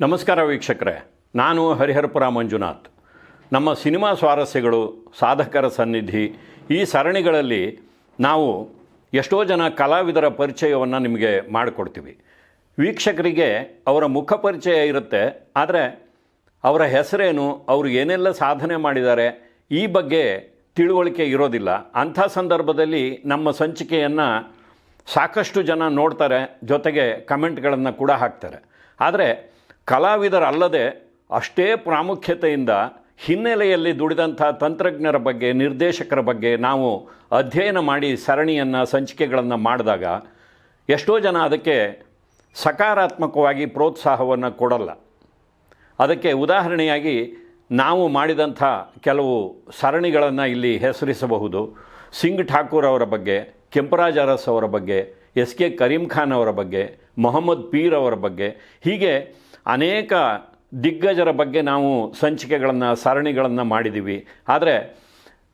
ನಮಸ್ಕಾರ ವೀಕ್ಷಕರೇ, ನಾನು ಹರಿಹರಪುರ ಮಂಜುನಾಥ್. ನಮ್ಮ ಸಿನಿಮಾ ಸ್ವಾರಸ್ಯಗಳು, ಸಾಧಕರ ಸನ್ನಿಧಿ, ಈ ಸರಣಿಗಳಲ್ಲಿ ನಾವು ಎಷ್ಟೋ ಜನ ಕಲಾವಿದರ ಪರಿಚಯವನ್ನು ನಿಮಗೆ ಮಾಡಿಕೊಡ್ತೀವಿ. ವೀಕ್ಷಕರಿಗೆ ಅವರ ಮುಖ ಪರಿಚಯ ಇರುತ್ತೆ, ಆದರೆ ಅವರ ಹೆಸರೇನು, ಅವರು ಏನೆಲ್ಲ ಸಾಧನೆ ಮಾಡಿದ್ದಾರೆ, ಈ ಬಗ್ಗೆ ತಿಳುವಳಿಕೆ ಇರೋದಿಲ್ಲ. ಅಂಥ ಸಂದರ್ಭದಲ್ಲಿ ನಮ್ಮ ಸಂಚಿಕೆಯನ್ನು ಸಾಕಷ್ಟು ಜನ ನೋಡ್ತಾರೆ, ಜೊತೆಗೆ ಕಮೆಂಟ್ಗಳನ್ನು ಕೂಡ ಹಾಕ್ತಾರೆ. ಆದರೆ ಕಲಾವಿದರಲ್ಲದೆ ಅಷ್ಟೇ ಪ್ರಾಮುಖ್ಯತೆಯಿಂದ ಹಿನ್ನೆಲೆಯಲ್ಲಿ ದುಡಿದಂಥ ತಂತ್ರಜ್ಞರ ಬಗ್ಗೆ, ನಿರ್ದೇಶಕರ ಬಗ್ಗೆ ನಾವು ಅಧ್ಯಯನ ಮಾಡಿ ಸರಣಿಯನ್ನು, ಸಂಚಿಕೆಗಳನ್ನು ಮಾಡಿದಾಗ ಎಷ್ಟೋ ಜನ ಅದಕ್ಕೆ ಸಕಾರಾತ್ಮಕವಾಗಿ ಪ್ರೋತ್ಸಾಹವನ್ನು ಕೊಡಲ್ಲ. ಅದಕ್ಕೆ ಉದಾಹರಣೆಯಾಗಿ ನಾವು ಮಾಡಿದಂಥ ಕೆಲವು ಸರಣಿಗಳನ್ನು ಇಲ್ಲಿ ಹೆಸರಿಸಬಹುದು. ಸಿಂಗ್ ಠಾಕೂರ್ ಅವರ ಬಗ್ಗೆ, ಕೆಂಪರಾಜ್ ಅರಸ್ ಅವರ ಬಗ್ಗೆ, ಎಸ್ ಕೆ ಕರೀಂ ಖಾನ್ ಅವರ ಬಗ್ಗೆ, ಮೊಹಮ್ಮದ್ ಪೀರ್ ಅವರ ಬಗ್ಗೆ. ಹೀಗೆ ಅನೇಕ ದಿಗ್ಗಜರ ಬಗ್ಗೆ ನಾವು ಸಂಚಿಕೆಗಳನ್ನು, ಸರಣಿಗಳನ್ನು ಮಾಡಿದ್ದೀವಿ ಆದರೆ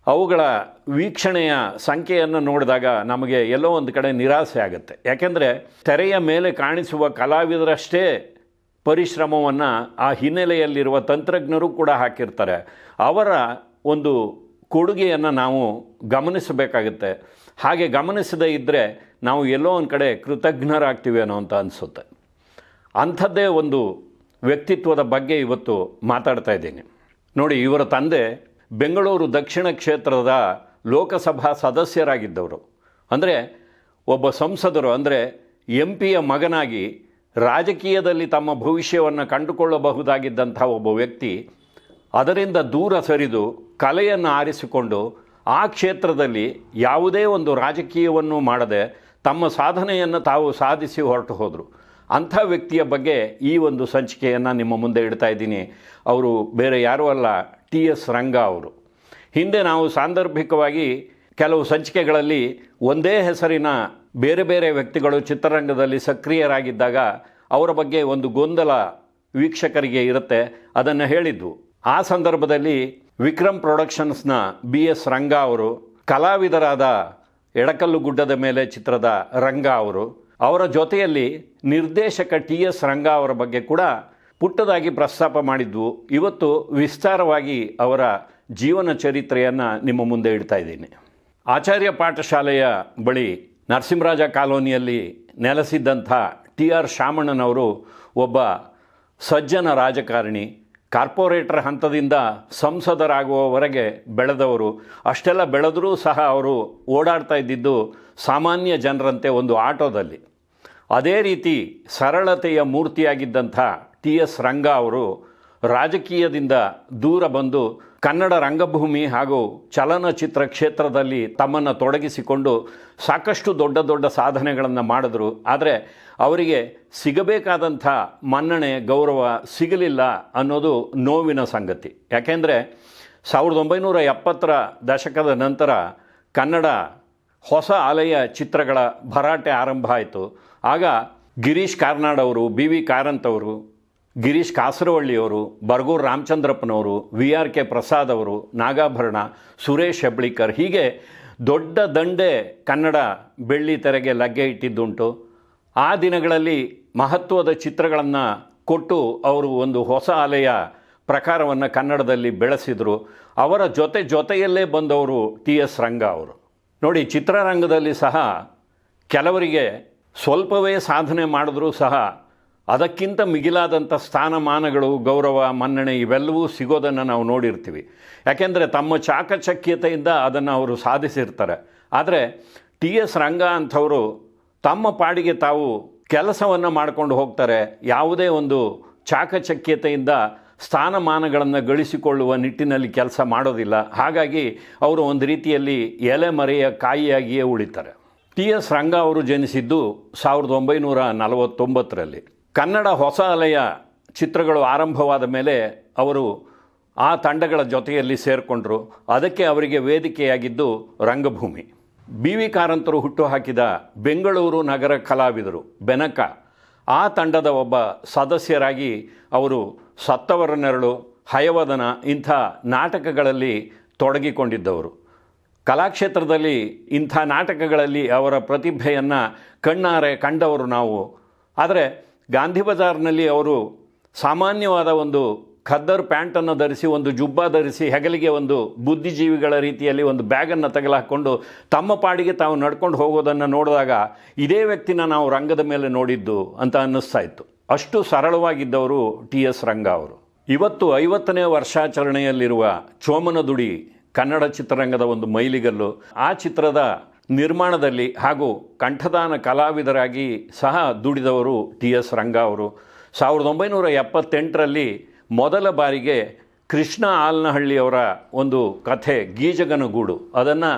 ಅವುಗಳ ವೀಕ್ಷಣೆಯ ಸಂಖ್ಯೆಯನ್ನು ನೋಡಿದಾಗ ನಮಗೆ ಎಲ್ಲೋ ಒಂದು ಕಡೆ ನಿರಾಸೆ ಆಗುತ್ತೆ. ಯಾಕೆಂದರೆ ತೆರೆಯ ಮೇಲೆ ಕಾಣಿಸುವ ಕಲಾವಿದರಷ್ಟೇ ಪರಿಶ್ರಮವನ್ನು ಆ ಹಿನ್ನೆಲೆಯಲ್ಲಿರುವ ತಂತ್ರಜ್ಞರು ಕೂಡ ಹಾಕಿರ್ತಾರೆ. ಅವರ ಒಂದು ಕೊಡುಗೆಯನ್ನು ನಾವು ಗಮನಿಸಬೇಕಾಗುತ್ತೆ. ಹಾಗೆ ಗಮನಿಸದೇ ಇದ್ದರೆ ನಾವು ಎಲ್ಲೋ ಒಂದು ಕಡೆ ಕೃತಜ್ಞರಾಗ್ತೀವಿ ಅನ್ನೋ ಅಂತ ಅನಿಸುತ್ತೆ. ಅಂಥದ್ದೇ ಒಂದು ವ್ಯಕ್ತಿತ್ವದ ಬಗ್ಗೆ ಇವತ್ತು ಮಾತಾಡ್ತಾ ಇದ್ದೀನಿ. ನೋಡಿ, ಇವರ ತಂದೆ ಬೆಂಗಳೂರು ದಕ್ಷಿಣ ಕ್ಷೇತ್ರದ ಲೋಕಸಭಾ ಸದಸ್ಯರಾಗಿದ್ದವರು. ಅಂದರೆ ಒಬ್ಬ ಸಂಸದರು, ಅಂದರೆ ಎಂ ಪಿಯ ಮಗನಾಗಿ ರಾಜಕೀಯದಲ್ಲಿ ತಮ್ಮ ಭವಿಷ್ಯವನ್ನು ಕಂಡುಕೊಳ್ಳಬಹುದಾಗಿದ್ದಂಥ ಒಬ್ಬ ವ್ಯಕ್ತಿ, ಅದರಿಂದ ದೂರ ಸರಿದು ಕಲೆಯನ್ನು ಆರಿಸಿಕೊಂಡು ಆ ಕ್ಷೇತ್ರದಲ್ಲಿ ಯಾವುದೇ ಒಂದು ರಾಜಕೀಯವನ್ನು ಮಾಡದೆ ತಮ್ಮ ಸಾಧನೆಯನ್ನು ತಾವು ಸಾಧಿಸಿ ಹೊರಟು ಹೋದರು. ಅಂಥ ವ್ಯಕ್ತಿಯ ಬಗ್ಗೆ ಈ ಒಂದು ಸಂಚಿಕೆಯನ್ನು ನಿಮ್ಮ ಮುಂದೆ ಇಡ್ತಾ ಇದ್ದೀನಿ. ಅವರು ಬೇರೆ ಯಾರೂ ಅಲ್ಲ, ಟಿ ಎಸ್ ರಂಗ ಅವರು. ಹಿಂದೆ ನಾವು ಸಾಂದರ್ಭಿಕವಾಗಿ ಕೆಲವು ಸಂಚಿಕೆಗಳಲ್ಲಿ ಒಂದೇ ಹೆಸರಿನ ಬೇರೆ ಬೇರೆ ವ್ಯಕ್ತಿಗಳು ಚಿತ್ರರಂಗದಲ್ಲಿ ಸಕ್ರಿಯರಾಗಿದ್ದಾಗ ಅವರ ಬಗ್ಗೆ ಒಂದು ಗೊಂದಲ ವೀಕ್ಷಕರಿಗೆ ಇರುತ್ತೆ, ಅದನ್ನು ಹೇಳಿದ್ವು ಆ ಸಂದರ್ಭದಲ್ಲಿ ವಿಕ್ರಮ್ ಪ್ರೊಡಕ್ಷನ್ಸ್ನ ಬಿ ಎಸ್ ರಂಗ ಅವರು, ಕಲಾವಿದರಾದ ಎಡಕಲ್ಲು ಗುಡ್ಡದ ಮೇಲೆ ಚಿತ್ರದ ರಂಗ ಅವರು ಅವರ ಜೊತೆಯಲ್ಲಿ ನಿರ್ದೇಶಕ ಟಿ ಎಸ್ ರಂಗ ಅವರ ಬಗ್ಗೆ ಕೂಡ ಪುಟ್ಟದಾಗಿ ಪ್ರಸ್ತಾಪ ಮಾಡಿದ್ವು ಇವತ್ತು ವಿಸ್ತಾರವಾಗಿ ಅವರ ಜೀವನ ಚರಿತ್ರೆಯನ್ನು ನಿಮ್ಮ ಮುಂದೆ ಇಡ್ತಾ ಇದ್ದೀನಿ. ಆಚಾರ್ಯ ಪಾಠಶಾಲೆಯ ಬಳಿ ನರಸಿಂಹರಾಜ ಕಾಲೋನಿಯಲ್ಲಿ ನೆಲೆಸಿದ್ದಂಥ ಟಿ ಆರ್ ಶಾಮಣ್ಣನವರು ಒಬ್ಬ ಸಜ್ಜನ ರಾಜಕಾರಣಿ, ಕಾರ್ಪೊರೇಟರ್ ಹಂತದಿಂದ ಸಂಸದರಾಗುವವರೆಗೆ ಬೆಳೆದವರು. ಅಷ್ಟೆಲ್ಲ ಬೆಳೆದರೂ ಸಹ ಅವರು ಓಡಾಡ್ತಾ ಇದ್ದಿದ್ದು ಸಾಮಾನ್ಯ ಜನರಂತೆ ಒಂದು ಆಟೋದಲ್ಲಿ. ಅದೇ ರೀತಿ ಸರಳತೆಯ ಮೂರ್ತಿಯಾಗಿದ್ದಂಥ ಟಿ ಎಸ್ ರಂಗ ಅವರು ರಾಜಕೀಯದಿಂದ ದೂರ ಬಂದು ಕನ್ನಡ ರಂಗಭೂಮಿ ಹಾಗೂ ಚಲನಚಿತ್ರ ಕ್ಷೇತ್ರದಲ್ಲಿ ತಮ್ಮನ್ನು ತೊಡಗಿಸಿಕೊಂಡು ಸಾಕಷ್ಟು ದೊಡ್ಡ ದೊಡ್ಡ ಸಾಧನೆಗಳನ್ನು ಮಾಡಿದ್ರು. ಆದರೆ ಅವರಿಗೆ ಸಿಗಬೇಕಾದಂಥ ಮನ್ನಣೆ, ಗೌರವ ಸಿಗಲಿಲ್ಲ ಅನ್ನೋದು ನೋವಿನ ಸಂಗತಿ. ಯಾಕೆಂದರೆ ಸಾವಿರದ ಒಂಬೈನೂರ ಎಪ್ಪತ್ತರ ದಶಕದ ನಂತರ ಕನ್ನಡ ಹೊಸ ಅಲೆಯ ಚಿತ್ರಗಳ ಭರಾಟೆ ಆರಂಭ ಆಯಿತು. ಆಗ ಗಿರೀಶ್ ಕಾರ್ನಾಡ್ ಅವರು, ಬಿ ವಿ ಕಾರಂತ್ ಅವರು, ಗಿರೀಶ್ ಕಾಸರವಳ್ಳಿಯವರು ಬರ್ಗೂರು ರಾಮಚಂದ್ರಪ್ಪನವರು, ವಿ ಆರ್ ಕೆ ಪ್ರಸಾದ್ ಅವರು, ನಾಗಾಭರಣ, ಸುರೇಶ್ ಹೆಬ್ಳಿಕರ್, ಹೀಗೆ ದೊಡ್ಡ ದಂಡೆ ಕನ್ನಡ ಬೆಳ್ಳಿ ತೆರೆಗೆ ಲಗ್ಗೆ ಇಟ್ಟಿದ್ದುಂಟು. ಆ ದಿನಗಳಲ್ಲಿ ಮಹತ್ವದ ಚಿತ್ರಗಳನ್ನು ಕೊಟ್ಟು ಅವರು ಒಂದು ಹೊಸ ಅಲೆಯ ಪ್ರಕಾರವನ್ನು ಕನ್ನಡದಲ್ಲಿ ಬೆಳೆಸಿದರು. ಅವರ ಜೊತೆ ಜೊತೆಯಲ್ಲೇ ಬಂದವರು ಟಿ ಎಸ್ ರಂಗ ಅವರು. ನೋಡಿ, ಚಿತ್ರರಂಗದಲ್ಲಿ ಸಹ ಕೆಲವರಿಗೆ ಸ್ವಲ್ಪವೇ ಸಾಧನೆ ಮಾಡಿದ್ರೂ ಸಹ ಅದಕ್ಕಿಂತ ಮಿಗಿಲಾದಂಥ ಸ್ಥಾನಮಾನಗಳು, ಗೌರವ, ಮನ್ನಣೆ ಇವೆಲ್ಲವೂ ಸಿಗೋದನ್ನು ನಾವು ನೋಡಿರ್ತೀವಿ. ಯಾಕೆಂದರೆ ತಮ್ಮ ಚಾಕಚಕ್ಯತೆಯಿಂದ ಅದನ್ನು ಅವರು ಸಾಧಿಸಿರ್ತಾರೆ. ಆದರೆ ಟಿ ಎಸ್ ರಂಗ ಅಂಥವರು ತಮ್ಮ ಪಾಡಿಗೆ ತಾವು ಕೆಲಸವನ್ನು ಮಾಡ್ಕೊಂಡು ಹೋಗ್ತಾರೆ. ಯಾವುದೇ ಒಂದು ಚಾಕಚಕ್ಯತೆಯಿಂದ ಸ್ಥಾನಮಾನಗಳನ್ನು ಗಳಿಸಿಕೊಳ್ಳುವ ನಿಟ್ಟಿನಲ್ಲಿ ಕೆಲಸ ಮಾಡೋದಿಲ್ಲ. ಹಾಗಾಗಿ ಅವರು ಒಂದು ರೀತಿಯಲ್ಲಿ ಎಲೆ ಮರೆಯ ಕಾಯಿಯಾಗಿಯೇ ಉಳಿತಾರೆ. ಟಿ ಎಸ್ ರಂಗ ಅವರು ಜನಿಸಿದ್ದು ಸಾವಿರದ ಒಂಬೈನೂರ ನಲವತ್ತೊಂಬತ್ತರಲ್ಲಿ. ಕನ್ನಡ ಹೊಸ ಅಲೆಯ ಚಿತ್ರಗಳು ಆರಂಭವಾದ ಮೇಲೆ ಅವರು ಆ ತಂಡಗಳ ಜೊತೆಯಲ್ಲಿ ಸೇರಿಕೊಂಡರು. ಅದಕ್ಕೆ ಅವರಿಗೆ ವೇದಿಕೆಯಾಗಿದ್ದು ರಂಗಭೂಮಿ. ಬಿ ವಿ ಕಾರಂತರು ಹುಟ್ಟುಹಾಕಿದ ಬೆಂಗಳೂರು ನಗರ ಕಲಾವಿದರು ಬೆನಕ. ಆ ತಂಡದ ಒಬ್ಬ ಸದಸ್ಯರಾಗಿ ಅವರು ಸತ್ತವರ ನೆರಳು, ಹಯವದನ ಇಂಥ ನಾಟಕಗಳಲ್ಲಿ ತೊಡಗಿಕೊಂಡಿದ್ದವರು. ಕಲಾಕ್ಷೇತ್ರದಲ್ಲಿ ಇಂಥ ನಾಟಕಗಳಲ್ಲಿ ಅವರ ಪ್ರತಿಭೆಯನ್ನು ಕಣ್ಣಾರೆ ಕಂಡವರು ನಾವು. ಆದರೆ ಗಾಂಧಿ ಬಜಾರ್ನಲ್ಲಿ ಅವರು ಸಾಮಾನ್ಯವಾದ ಒಂದು ಖದ್ದರ್ ಪ್ಯಾಂಟನ್ನು ಧರಿಸಿ, ಒಂದು ಜುಬ್ಬ ಧರಿಸಿ, ಹೆಗಲಿಗೆ ಒಂದು ಬುದ್ಧಿಜೀವಿಗಳ ರೀತಿಯಲ್ಲಿ ಒಂದು ಬ್ಯಾಗನ್ನು ತಗಲಾಕೊಂಡು ತಮ್ಮ ಪಾಡಿಗೆ ತಾವು ನಡ್ಕೊಂಡು ಹೋಗೋದನ್ನು ನೋಡಿದಾಗ ಇದೇ ವ್ಯಕ್ತಿನ ನಾವು ರಂಗದ ಮೇಲೆ ನೋಡಿದ್ದು ಅಂತ ಅನ್ನಿಸ್ತಾ ಇತ್ತು. ಅಷ್ಟು ಸರಳವಾಗಿದ್ದವರು ಟಿ ಎಸ್ ರಂಗ ಅವರು. ಇವತ್ತು ಐವತ್ತನೇ ವರ್ಷಾಚರಣೆಯಲ್ಲಿರುವ ಚೋಮನದುಡಿ ಕನ್ನಡ ಚಿತ್ರರಂಗದ ಒಂದು ಮೈಲಿಗಲ್ಲು. ಆ ಚಿತ್ರದ ನಿರ್ಮಾಣದಲ್ಲಿ ಹಾಗೂ ಕಂಠದಾನ ಕಲಾವಿದರಾಗಿ ಸಹ ದುಡಿದವರು ಟಿ ಎಸ್ ರಂಗ ಅವರು. ಸಾವಿರದ ಒಂಬೈನೂರ ಎಪ್ಪತ್ತೆಂಟರಲ್ಲಿ ಮೊದಲ ಬಾರಿಗೆ ಕೃಷ್ಣ ಆಲ್ನಹಳ್ಳಿಯವರ ಒಂದು ಕಥೆ, ಗೀಜಗನಗೂಡು. ಅದನ್ನು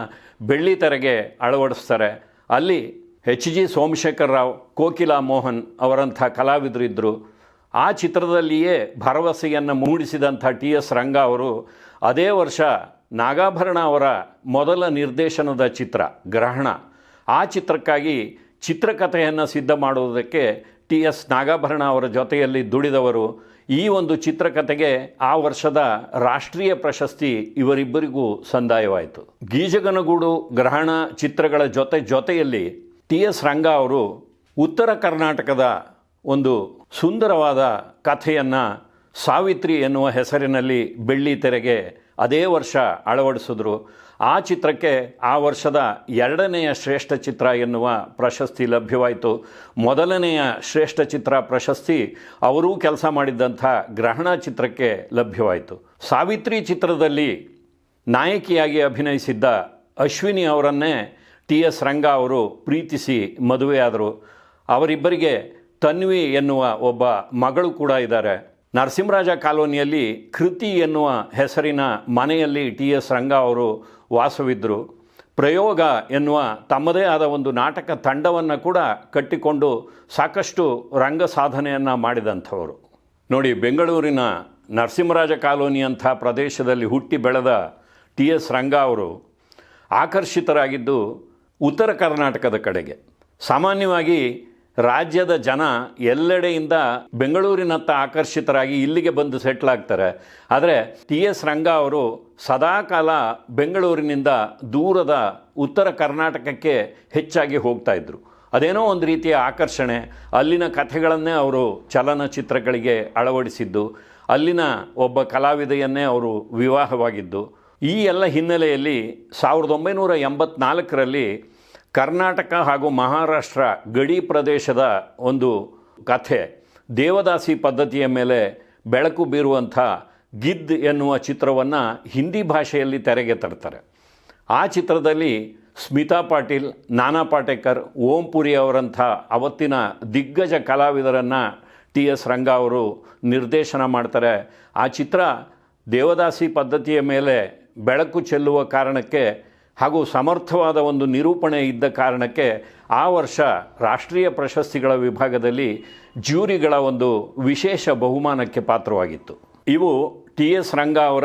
ಬೆಳ್ಳಿ ತೆರೆಗೆ ಅಳವಡಿಸ್ತಾರೆ. ಅಲ್ಲಿ ಎಚ್ ಜಿ ಸೋಮಶೇಖರ್ ರಾವ್, ಕೋಕಿಲಾ ಮೋಹನ್ ಅವರಂಥ ಕಲಾವಿದರಿದ್ದರು ಆ ಚಿತ್ರದಲ್ಲಿಯೇ ಭರವಸೆಯನ್ನು ಮೂಡಿಸಿದಂಥ ಟಿ ಎಸ್ ರಂಗ ಅವರು ಅದೇ ವರ್ಷ ನಾಗಾಭರಣ ಅವರ ಮೊದಲ ನಿರ್ದೇಶನದ ಚಿತ್ರ, ಗ್ರಹಣ. ಆ ಚಿತ್ರಕ್ಕಾಗಿ ಚಿತ್ರಕಥೆಯನ್ನು ಸಿದ್ಧ ಮಾಡುವುದಕ್ಕೆ ಟಿ ಎಸ್ ನಾಗಾಭರಣ ಅವರ ಜೊತೆಯಲ್ಲಿ ದುಡಿದವರು. ಈ ಒಂದು ಚಿತ್ರಕಥೆಗೆ ಆ ವರ್ಷದ ರಾಷ್ಟ್ರೀಯ ಪ್ರಶಸ್ತಿ ಇವರಿಬ್ಬರಿಗೂ ಸಂದಾಯವಾಯಿತು. ಗೀಜಗನಗೂಡು ಗ್ರಹಣ ಚಿತ್ರಗಳ ಜೊತೆ ಜೊತೆಯಲ್ಲಿ ಟಿ ಎಸ್ ರಂಗ ಅವರು ಉತ್ತರ ಕರ್ನಾಟಕದ ಒಂದು ಸುಂದರವಾದ ಕಥೆಯನ್ನು ಸಾವಿತ್ರಿ ಎನ್ನುವ ಹೆಸರಿನಲ್ಲಿ ಬೆಳ್ಳಿ ತೆರೆಗೆ ಅದೇ ವರ್ಷ ಅಳವಡಿಸಿದ್ರು. ಆ ಚಿತ್ರಕ್ಕೆ ಆ ವರ್ಷದ ಎರಡನೆಯ ಶ್ರೇಷ್ಠ ಚಿತ್ರ ಎನ್ನುವ ಪ್ರಶಸ್ತಿ ಲಭ್ಯವಾಯಿತು. ಮೊದಲನೆಯ ಶ್ರೇಷ್ಠ ಚಿತ್ರ ಪ್ರಶಸ್ತಿ ಅವರೂ ಕೆಲಸ ಮಾಡಿದ್ದಂಥ ಗ್ರಹಣ ಚಿತ್ರಕ್ಕೆ ಲಭ್ಯವಾಯಿತು. ಸಾವಿತ್ರಿ ಚಿತ್ರದಲ್ಲಿ ನಾಯಕಿಯಾಗಿ ಅಭಿನಯಿಸಿದ್ದ ಅಶ್ವಿನಿ ಅವರನ್ನೇ ಟಿ ಎಸ್ ರಂಗ ಅವರು ಪ್ರೀತಿಸಿ ಮದುವೆಯಾದರು. ಅವರಿಬ್ಬರಿಗೆ ತನ್ವಿ ಎನ್ನುವ ಒಬ್ಬ ಮಗಳು ಕೂಡ ಇದ್ದಾರೆ. ನರಸಿಂಹರಾಜ ಕಾಲೋನಿಯಲ್ಲಿ ಕೃತಿ ಎನ್ನುವ ಹೆಸರಿನ ಮನೆಯಲ್ಲಿ ಟಿ ಎಸ್ ರಂಗ ಅವರು ವಾಸವಿದ್ದರು ಪ್ರಯೋಗ ಎನ್ನುವ ತಮ್ಮದೇ ಆದ ಒಂದು ನಾಟಕ ತಂಡವನ್ನು ಕೂಡ ಕಟ್ಟಿಕೊಂಡು ಸಾಕಷ್ಟು ರಂಗ ಸಾಧನೆಯನ್ನು ಮಾಡಿದಂಥವರು. ನೋಡಿ, ಬೆಂಗಳೂರಿನ ನರಸಿಂಹರಾಜ ಕಾಲೋನಿಯಂಥ ಪ್ರದೇಶದಲ್ಲಿ ಹುಟ್ಟಿ ಬೆಳೆದ ಟಿ ಎಸ್ ರಂಗ ಅವರು ಆಕರ್ಷಿತರಾಗಿದ್ದು ಉತ್ತರ ಕರ್ನಾಟಕದ ಕಡೆಗೆ. ಸಾಮಾನ್ಯವಾಗಿ ರಾಜ್ಯದ ಜನ ಎಲ್ಲೆಡೆಯಿಂದ ಬೆಂಗಳೂರಿನತ್ತ ಆಕರ್ಷಿತರಾಗಿ ಇಲ್ಲಿಗೆ ಬಂದು ಸೆಟ್ಲ್ ಆಗ್ತಾರೆ. ಆದರೆ ಟಿ ಎಸ್ ರಂಗ ಅವರು ಸದಾಕಾಲ ಬೆಂಗಳೂರಿನಿಂದ ದೂರದ ಉತ್ತರ ಕರ್ನಾಟಕಕ್ಕೆ ಹೆಚ್ಚಾಗಿ ಹೋಗ್ತಾ ಇದ್ದರು ಅದೇನೋ ಒಂದು ರೀತಿಯ ಆಕರ್ಷಣೆ. ಅಲ್ಲಿನ ಕಥೆಗಳನ್ನೇ ಅವರು ಚಲನಚಿತ್ರಗಳಿಗೆ ಅಳವಡಿಸಿದ್ದು. ಅಲ್ಲಿನ ಒಬ್ಬ ಕಲಾವಿದೆಯನ್ನೇ ಅವರು ವಿವಾಹವಾಗಿದ್ದು. ಈ ಎಲ್ಲ ಹಿನ್ನೆಲೆಯಲ್ಲಿ ಸಾವಿರದ ಒಂಬೈನೂರ ಎಂಬತ್ನಾಲ್ಕರಲ್ಲಿ ಕರ್ನಾಟಕ ಹಾಗೂ ಮಹಾರಾಷ್ಟ್ರ ಗಡಿ ಪ್ರದೇಶದ ಒಂದು ಕಥೆ, ದೇವದಾಸಿ ಪದ್ಧತಿಯ ಮೇಲೆ ಬೆಳಕು ಬೀರುವಂಥ ಗಿದ್ ಎನ್ನುವ ಚಿತ್ರವನ್ನು ಹಿಂದಿ ಭಾಷೆಯಲ್ಲಿ ತೆರೆಗೆ ತರ್ತಾರೆ. ಆ ಚಿತ್ರದಲ್ಲಿ ಸ್ಮಿತಾ ಪಾಟೀಲ್, ನಾನಾ ಪಾಟೇಕರ್, ಓಂ ಪುರಿ ಅವರಂಥ ಅವತ್ತಿನ ದಿಗ್ಗಜ ಕಲಾವಿದರನ್ನು ಟಿ ಎಸ್ ರಂಗ ಅವರು ನಿರ್ದೇಶನ ಮಾಡ್ತಾರೆ. ಆ ಚಿತ್ರ ದೇವದಾಸಿ ಪದ್ಧತಿಯ ಮೇಲೆ ಬೆಳಕು ಚೆಲ್ಲುವ ಕಾರಣಕ್ಕೆ ಹಾಗೂ ಸಮರ್ಥವಾದ ಒಂದು ನಿರೂಪಣೆ ಇದ್ದ ಕಾರಣಕ್ಕೆ ಆ ವರ್ಷ ರಾಷ್ಟ್ರೀಯ ಪ್ರಶಸ್ತಿಗಳ ವಿಭಾಗದಲ್ಲಿ ಜ್ಯೂರಿಗಳ ಒಂದು ವಿಶೇಷ ಬಹುಮಾನಕ್ಕೆ ಪಾತ್ರವಾಗಿತ್ತು. ಇವು ಟಿ ಎಸ್ ರಂಗ ಅವರ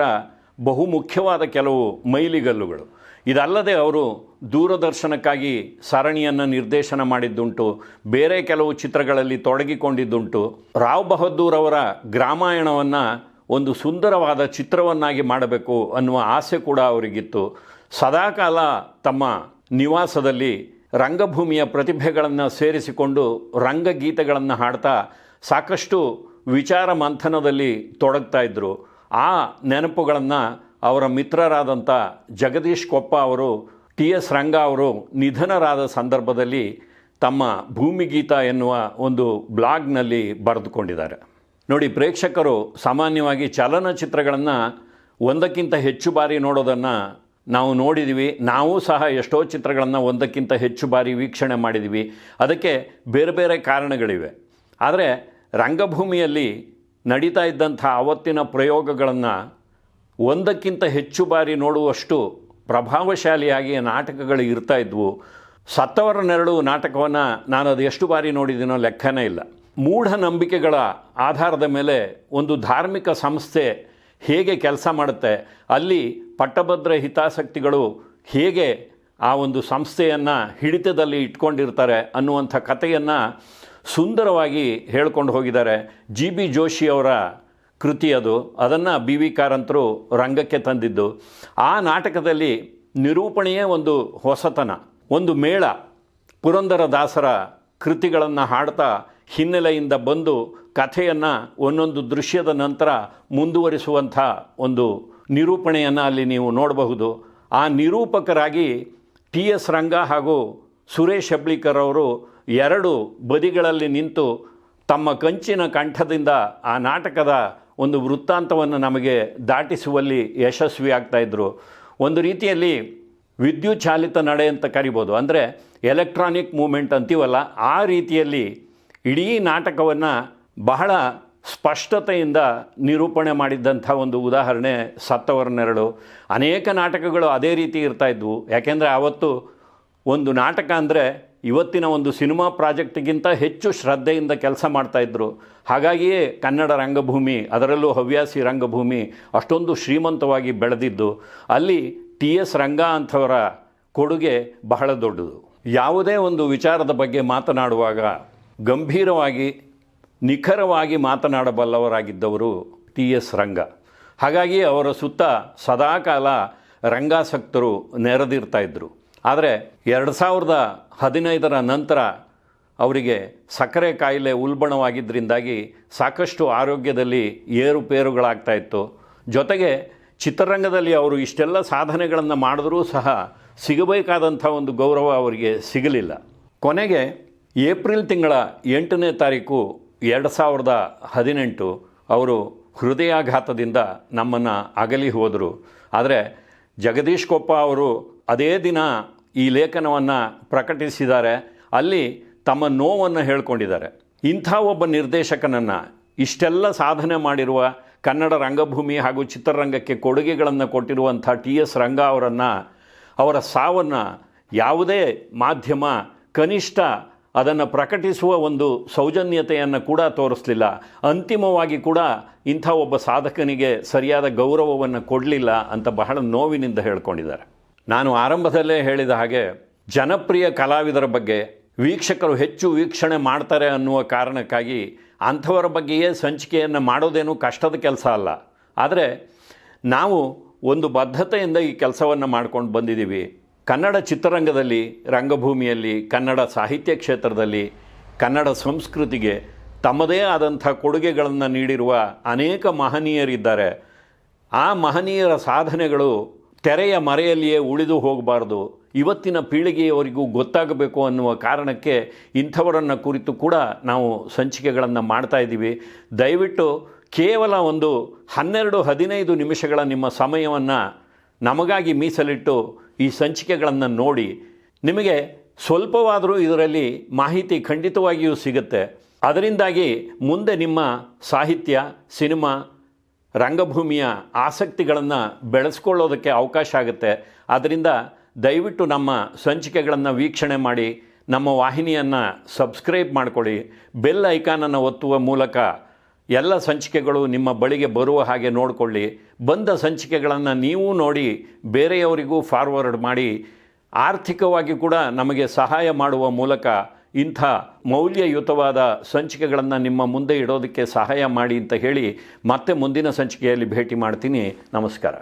ಬಹುಮುಖ್ಯವಾದ ಕೆಲವು ಮೈಲಿಗಲ್ಲುಗಳು. ಇದಲ್ಲದೆ ಅವರು ದೂರದರ್ಶನಕ್ಕಾಗಿ ಸರಣಿಯನ್ನು ನಿರ್ದೇಶನ ಮಾಡಿದ್ದುಂಟು, ಬೇರೆ ಕೆಲವು ಚಿತ್ರಗಳಲ್ಲಿ ತೊಡಗಿಕೊಂಡಿದ್ದುಂಟು. ರಾವ್ ಬಹದ್ದೂರ್ ಅವರ ಗ್ರಾಮಾಯಣವನ್ನು ಒಂದು ಸುಂದರವಾದ ಚಿತ್ರವನ್ನಾಗಿ ಮಾಡಬೇಕು ಅನ್ನುವ ಆಸೆ ಕೂಡ ಅವರಿಗಿತ್ತು. ಸದಾಕಾಲ ತಮ್ಮ ನಿವಾಸದಲ್ಲಿ ರಂಗಭೂಮಿಯ ಪ್ರತಿಭೆಗಳನ್ನು ಸೇರಿಸಿಕೊಂಡು ರಂಗಗೀತೆಗಳನ್ನು ಹಾಡ್ತಾ ಸಾಕಷ್ಟು ವಿಚಾರ ಮಂಥನದಲ್ಲಿ ತೊಡಗ್ತಾ ಇದ್ದರು ಆ ನೆನಪುಗಳನ್ನು ಅವರ ಮಿತ್ರರಾದಂಥ ಜಗದೀಶ್ ಕೊಪ್ಪ ಅವರು, ಟಿ ಎಸ್ ರಂಗ ಅವರು ನಿಧನರಾದ ಸಂದರ್ಭದಲ್ಲಿ ತಮ್ಮ ಭೂಮಿಗೀತ ಎನ್ನುವ ಒಂದು ಬ್ಲಾಗ್ನಲ್ಲಿ ಬರೆದುಕೊಂಡಿದ್ದಾರೆ. ನೋಡಿ ಪ್ರೇಕ್ಷಕರು ಸಾಮಾನ್ಯವಾಗಿ ಚಲನಚಿತ್ರಗಳನ್ನು ಒಂದಕ್ಕಿಂತ ಹೆಚ್ಚು ಬಾರಿ ನೋಡೋದನ್ನು ನಾವು ನೋಡಿದ್ದೀವಿ ನಾವು ಸಹ ಎಷ್ಟೋ ಚಿತ್ರಗಳನ್ನು ಒಂದಕ್ಕಿಂತ ಹೆಚ್ಚು ಬಾರಿ ವೀಕ್ಷಣೆ ಮಾಡಿದ್ದೀವಿ ಅದಕ್ಕೆ ಬೇರೆ ಬೇರೆ ಕಾರಣಗಳಿವೆ. ಆದರೆ ರಂಗಭೂಮಿಯಲ್ಲಿ ನಡೀತಾ ಇದ್ದಂಥ ಆವತ್ತಿನ ಪ್ರಯೋಗಗಳನ್ನು ಒಂದಕ್ಕಿಂತ ಹೆಚ್ಚು ಬಾರಿ ನೋಡುವಷ್ಟು ಪ್ರಭಾವಶಾಲಿಯಾಗಿ ನಾಟಕಗಳು ಇರ್ತಾ ಇದ್ವು. ಸತ್ತವರ ನೆರಳು ನಾಟಕವನ್ನು ನಾನು ಅದು ಎಷ್ಟು ಬಾರಿ ನೋಡಿದ್ದೀನೋ ಲೆಕ್ಕನೇ ಇಲ್ಲ. ಮೂಢನಂಬಿಕೆಗಳ ಆಧಾರದ ಮೇಲೆ ಒಂದು ಧಾರ್ಮಿಕ ಸಂಸ್ಥೆ ಹೇಗೆ ಕೆಲಸ ಮಾಡುತ್ತೆ, ಅಲ್ಲಿ ಪಟ್ಟಭದ್ರ ಹಿತಾಸಕ್ತಿಗಳು ಹೇಗೆ ಆ ಒಂದು ಸಂಸ್ಥೆಯನ್ನು ಹಿಡಿತದಲ್ಲಿ ಇಟ್ಕೊಂಡಿರ್ತಾರೆ ಅನ್ನುವಂಥ ಕಥೆಯನ್ನು ಸುಂದರವಾಗಿ ಹೇಳ್ಕೊಂಡು ಹೋಗಿದ್ದಾರೆ. ಜಿ ಬಿ ಜೋಶಿ ಅವರ ಕೃತಿ ಅದು. ಅದನ್ನು ಬಿ ವಿ ಕಾರಂತರು ರಂಗಕ್ಕೆ ತಂದಿದ್ದು. ಆ ನಾಟಕದಲ್ಲಿ ನಿರೂಪಣೆಯೇ ಒಂದು ಹೊಸತನ, ಒಂದು ಮೇಳ. ಪುರಂದರ ದಾಸರ ಕೃತಿಗಳನ್ನು ಹಾಡ್ತಾ ಹಿನ್ನೆಲೆಯಿಂದ ಬಂದು ಕಥೆಯನ್ನು ಒಂದೊಂದು ದೃಶ್ಯದ ನಂತರ ಮುಂದುವರಿಸುವಂಥ ಒಂದು ನಿರೂಪಣೆಯನ್ನು ಅಲ್ಲಿ ನೀವು ನೋಡಬಹುದು. ಆ ನಿರೂಪಕರಾಗಿ ಟಿ ಎಸ್ ರಂಗ ಹಾಗೂ ಸುರೇಶ್ ಹೆಬ್ಳಿಕರ್ ಅವರು ಎರಡು ಬದಿಗಳಲ್ಲಿ ನಿಂತು ತಮ್ಮ ಕಂಚಿನ ಕಂಠದಿಂದ ಆ ನಾಟಕದ ಒಂದು ವೃತ್ತಾಂತವನ್ನು ನಮಗೆ ದಾಟಿಸುವಲ್ಲಿ ಯಶಸ್ವಿ ಆಗ್ತಾಯಿದ್ರು ಒಂದು ರೀತಿಯಲ್ಲಿ ವಿದ್ಯುತ್ ಚಾಲಿತ ನಡೆ ಅಂತ ಕರಿಬೋದು. ಅಂದರೆ ಎಲೆಕ್ಟ್ರಾನಿಕ್ ಮೂಮೆಂಟ್ ಅಂತೀವಲ್ಲ, ಆ ರೀತಿಯಲ್ಲಿ ಇಡೀ ನಾಟಕವನ್ನು ಬಹಳ ಸ್ಪಷ್ಟತೆಯಿಂದ ನಿರೂಪಣೆ ಮಾಡಿದ್ದಂಥ ಒಂದು ಉದಾಹರಣೆ ಸತ್ತವರ ನೆರಳು ಅನೇಕ ನಾಟಕಗಳು ಅದೇ ರೀತಿ ಇರ್ತಾ ಇದ್ವು. ಯಾಕೆಂದರೆ ಆವತ್ತು ಒಂದು ನಾಟಕ ಅಂದರೆ ಇವತ್ತಿನ ಒಂದು ಸಿನಿಮಾ ಪ್ರಾಜೆಕ್ಟ್ಗಿಂತ ಹೆಚ್ಚು ಶ್ರದ್ಧೆಯಿಂದ ಕೆಲಸ ಮಾಡ್ತಾಯಿದ್ರು ಹಾಗಾಗಿಯೇ ಕನ್ನಡ ರಂಗಭೂಮಿ, ಅದರಲ್ಲೂ ಹವ್ಯಾಸಿ ರಂಗಭೂಮಿ ಅಷ್ಟೊಂದು ಶ್ರೀಮಂತವಾಗಿ ಬೆಳೆದಿದ್ದು, ಅಲ್ಲಿ ಟಿ ಎಸ್ ರಂಗ ಅಂಥವರ ಕೊಡುಗೆ ಬಹಳ ದೊಡ್ಡದು. ಯಾವುದೇ ಒಂದು ವಿಚಾರದ ಬಗ್ಗೆ ಮಾತನಾಡುವಾಗ ಗಂಭೀರವಾಗಿ ನಿಖರವಾಗಿ ಮಾತನಾಡಬಲ್ಲವರಾಗಿದ್ದವರು ಟಿ ಎಸ್ ರಂಗ. ಹಾಗಾಗಿ ಅವರ ಸುತ್ತ ಸದಾಕಾಲ ರಂಗಾಸಕ್ತರು ನೆರೆದಿರ್ತಾ ಇದ್ದರು ಆದರೆ ಎರಡು ಸಾವಿರದ ಹದಿನೈದರ ನಂತರ ಅವರಿಗೆ ಸಕ್ಕರೆ ಕಾಯಿಲೆ ಉಲ್ಬಣವಾಗಿದ್ದರಿಂದಾಗಿ ಸಾಕಷ್ಟು ಆರೋಗ್ಯದಲ್ಲಿ ಏರುಪೇರುಗಳಾಗ್ತಾ ಇತ್ತು. ಜೊತೆಗೆ ಚಿತ್ರರಂಗದಲ್ಲಿ ಅವರು ಇಷ್ಟೆಲ್ಲ ಸಾಧನೆಗಳನ್ನು ಮಾಡಿದರೂ ಸಹ ಸಿಗಬೇಕಾದಂಥ ಒಂದು ಗೌರವ ಅವರಿಗೆ ಸಿಗಲಿಲ್ಲ. ಕೊನೆಗೆ ಏಪ್ರಿಲ್ ತಿಂಗಳ ಎಂಟನೇ ತಾರೀಕು ಎರಡು ಸಾವಿರದ ಹದಿನೆಂಟು ಅವರು ಹೃದಯಾಘಾತದಿಂದ ನಮ್ಮನ್ನು ಅಗಲಿ ಹೋದರು. ಆದರೆ ಜಗದೀಶ್ ಕೊಪ್ಪ ಅವರು ಅದೇ ದಿನ ಈ ಲೇಖನವನ್ನು ಪ್ರಕಟಿಸಿದ್ದಾರೆ. ಅಲ್ಲಿ ತಮ್ಮ ನೋವನ್ನು ಹೇಳ್ಕೊಂಡಿದ್ದಾರೆ. ಇಂಥ ಒಬ್ಬ ನಿರ್ದೇಶಕನನ್ನು ಇಷ್ಟೆಲ್ಲ ಸಾಧನೆ ಮಾಡಿರುವ ಕನ್ನಡ ರಂಗಭೂಮಿ ಹಾಗೂ ಚಿತ್ರರಂಗಕ್ಕೆ ಕೊಡುಗೆಗಳನ್ನು ಕೊಟ್ಟಿರುವಂಥ ಟಿ ಎಸ್ ರಂಗ ಅವರನ್ನು ಅವರ ಸಾವನ್ನು ಯಾವುದೇ ಮಾಧ್ಯಮ, ಕನಿಷ್ಠ ಅದನ್ನು ಪ್ರಕಟಿಸುವ ಒಂದು ಸೌಜನ್ಯತೆಯನ್ನು ಕೂಡ ತೋರಿಸಲಿಲ್ಲ. ಅಂತಿಮವಾಗಿ ಕೂಡ ಇಂಥ ಒಬ್ಬ ಸಾಧಕನಿಗೆ ಸರಿಯಾದ ಗೌರವವನ್ನು ಕೊಡಲಿಲ್ಲ ಅಂತ ಬಹಳ ನೋವಿನಿಂದ ಹೇಳ್ಕೊಂಡಿದ್ದಾರೆ. ನಾನು ಆರಂಭದಲ್ಲೇ ಹೇಳಿದ ಹಾಗೆ ಜನಪ್ರಿಯ ಕಲಾವಿದರ ಬಗ್ಗೆ ವೀಕ್ಷಕರು ಹೆಚ್ಚು ವೀಕ್ಷಣೆ ಮಾಡ್ತಾರೆ ಅನ್ನುವ ಕಾರಣಕ್ಕಾಗಿ ಅಂಥವರ ಬಗ್ಗೆಯೇ ಸಂಚಿಕೆಯನ್ನು ಮಾಡೋದೇನು ಕಷ್ಟದ ಕೆಲಸ ಅಲ್ಲ. ಆದರೆ ನಾವು ಒಂದು ಬದ್ಧತೆಯಿಂದ ಈ ಕೆಲಸವನ್ನು ಮಾಡ್ಕೊಂಡು ಬಂದಿದ್ದೀವಿ. ಕನ್ನಡ ಚಿತ್ರರಂಗದಲ್ಲಿ, ರಂಗಭೂಮಿಯಲ್ಲಿ, ಕನ್ನಡ ಸಾಹಿತ್ಯ ಕ್ಷೇತ್ರದಲ್ಲಿ, ಕನ್ನಡ ಸಂಸ್ಕೃತಿಗೆ ತಮ್ಮದೇ ಆದಂಥ ಕೊಡುಗೆಗಳನ್ನು ನೀಡಿರುವ ಅನೇಕ ಮಹನೀಯರಿದ್ದಾರೆ. ಆ ಮಹನೀಯರ ಸಾಧನೆಗಳು ತೆರೆಯ ಮರೆಯಲ್ಲಿಯೇ ಉಳಿದು ಹೋಗಬಾರ್ದು. ಇವತ್ತಿನ ಪೀಳಿಗೆಯವರಿಗೂ ಗೊತ್ತಾಗಬೇಕು ಅನ್ನುವ ಕಾರಣಕ್ಕೆ ಇಂಥವರನ್ನು ಕುರಿತು ಕೂಡ ನಾವು ಸಂಚಿಕೆಗಳನ್ನು ಮಾಡ್ತಾ ಇದ್ದೀವಿ. ದಯವಿಟ್ಟು ಕೇವಲ ಒಂದು ಹನ್ನೆರಡು ಹದಿನೈದು ನಿಮಿಷಗಳ ನಿಮ್ಮ ಸಮಯವನ್ನು ನಮಗಾಗಿ ಮೀಸಲಿಟ್ಟು ಈ ಸಂಚಿಕೆಗಳನ್ನು ನೋಡಿ ನಿಮಗೆ ಸ್ವಲ್ಪವಾದರೂ ಇದರಲ್ಲಿ ಮಾಹಿತಿ ಖಂಡಿತವಾಗಿಯೂ ಸಿಗುತ್ತೆ. ಅದರಿಂದಾಗಿ ಮುಂದೆ ನಿಮ್ಮ ಸಾಹಿತ್ಯ, ಸಿನಿಮಾ, ರಂಗಭೂಮಿಯ ಆಸಕ್ತಿಗಳನ್ನು ಬೆಳೆಸ್ಕೊಳ್ಳೋದಕ್ಕೆ ಅವಕಾಶ ಆಗುತ್ತೆ. ಆದ್ದರಿಂದ ದಯವಿಟ್ಟು ನಮ್ಮ ಸಂಚಿಕೆಗಳನ್ನು ವೀಕ್ಷಣೆ ಮಾಡಿ, ನಮ್ಮ ವಾಹಿನಿಯನ್ನು ಸಬ್ಸ್ಕ್ರೈಬ್ ಮಾಡಿಕೊಳ್ಳಿ. ಬೆಲ್ ಐಕಾನನ್ನು ಒತ್ತುವ ಮೂಲಕ ಎಲ್ಲ ಸಂಚಿಕೆಗಳು ನಿಮ್ಮ ಬಳಿಗೆ ಬರುವ ಹಾಗೆ ನೋಡಿಕೊಳ್ಳಿ. ಬಂದ ಸಂಚಿಕೆಗಳನ್ನು ನೀವು ನೋಡಿ, ಬೇರೆಯವರಿಗೂ ಫಾರ್ವರ್ಡ್ ಮಾಡಿ, ಆರ್ಥಿಕವಾಗಿ ಕೂಡ ನಮಗೆ ಸಹಾಯ ಮಾಡುವ ಮೂಲಕ ಇಂಥ ಮೌಲ್ಯಯುತವಾದ ಸಂಚಿಕೆಗಳನ್ನು ನಿಮ್ಮ ಮುಂದೆ ಇಡೋದಕ್ಕೆ ಸಹಾಯ ಮಾಡಿ ಅಂತ ಹೇಳಿ ಮತ್ತೆ ಮುಂದಿನ ಸಂಚಿಕೆಯಲ್ಲಿ ಭೇಟಿ ಮಾಡ್ತೀನಿ. ನಮಸ್ಕಾರ.